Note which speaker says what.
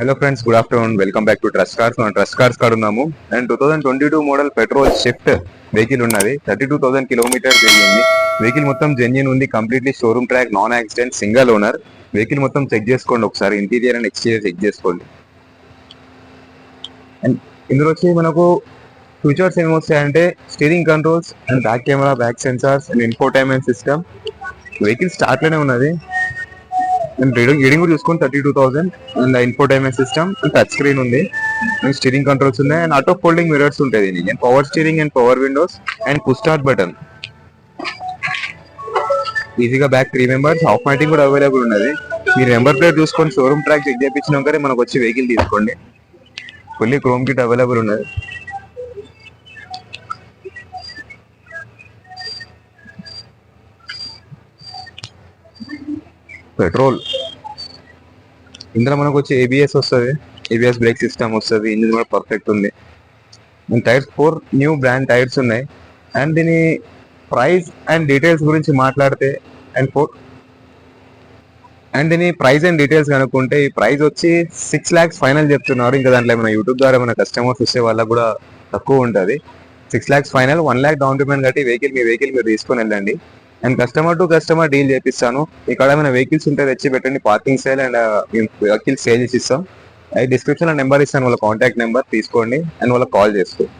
Speaker 1: Hello friends good afternoon welcome back to Trust Cars మనం trust cars కాడ ఉన్నాము. And two thousand twenty two model petrol shift vehicle ఉన్నది. Thirty two thousand kilometer జరిగింది vehicle మొత్తం genuine ఉంది. Completely showroom track non accident single owner vehicle మొత్తం check చేసుకోండి ఒకసారి. ఇంటీరియర్ అండ్ ఎక్స్టీరియర్ చెక్ చేసుకోండి. అండ్ ఇందులో వచ్చి మనకు ఫీచర్స్ ఏమి వస్తాయంటే steering controls and back camera back sensors and infotainment system vehicle స్టార్ట్లోనే ఉన్నది. అండ్ రీడింగ్ రీడింగ్ కూడా చూసుకుని thirty two thousand and infotainment system and touch screen ఉంది. అండ్ స్టీరింగ్ కంట్రోల్స్ ఉన్నాయి. అండ్ ఆటో ఫోల్డింగ్ మిరర్స్ ఉంటాయి దీనికి. And power steering and power windows and push start button. ఈజీగా back three members. ఆఫ్ మైటింగ్ కూడా అవైలబుల్ ఉన్నది. మీరు నెంబర్ ప్లేట్ చూసుకొని షోరూమ్ ట్రాక్ చెక్ చేయించినాకనే మనకు వచ్చి వెహికల్ తీసుకోండి. ఫుల్లీ క్రోమ్ కిట్ అవైలబుల్ ఉన్నది. పెట్రోల్. ఇందులో మనకు వచ్చి ఏబిఎస్ వస్తుంది. ఏబిఎస్ బ్రేక్ సిస్టమ్ వస్తుంది. ఇంజిన్ కూడా పర్ఫెక్ట్ ఉంది. Tyres four new brand tyres ఉన్నాయి. అండ్ దీని ప్రైస్ అండ్ డీటెయిల్స్ గురించి మాట్లాడితే అండ్ ఫోర్ అండ్ దీని ప్రైస్ అండ్ డీటెయిల్స్ కనుక్కుంటే ఈ ప్రైస్ వచ్చి సిక్స్ ల్యాక్స్ ఫైనల్ చెప్తున్నారు. ఇంకా దాంట్లో ఏమైనా యూట్యూబ్ ద్వారా మన కస్టమర్స్ వచ్చే వాళ్ళకి కూడా తక్కువ ఉంటుంది. Six lakhs final one lakh down payment కట్టి వెహికల్ మీ వెహికల్ మీరు తీసుకొని వెళ్ళండి. And customer to customer deal చేపిస్తాను. ఇక్కడ ఏమైనా వెహికల్స్ ఉంటే తెచ్చి పెట్టండి. Parking sale and vehicles sale చేసి ఇస్తాం డిస్క్రిప్షన్లో నెంబర్ ఇస్తాను. వాళ్ళ కాంటాక్ట్ నెంబర్ తీసుకోండి. అండ్ వాళ్ళకి కాల్ చేసుకోండి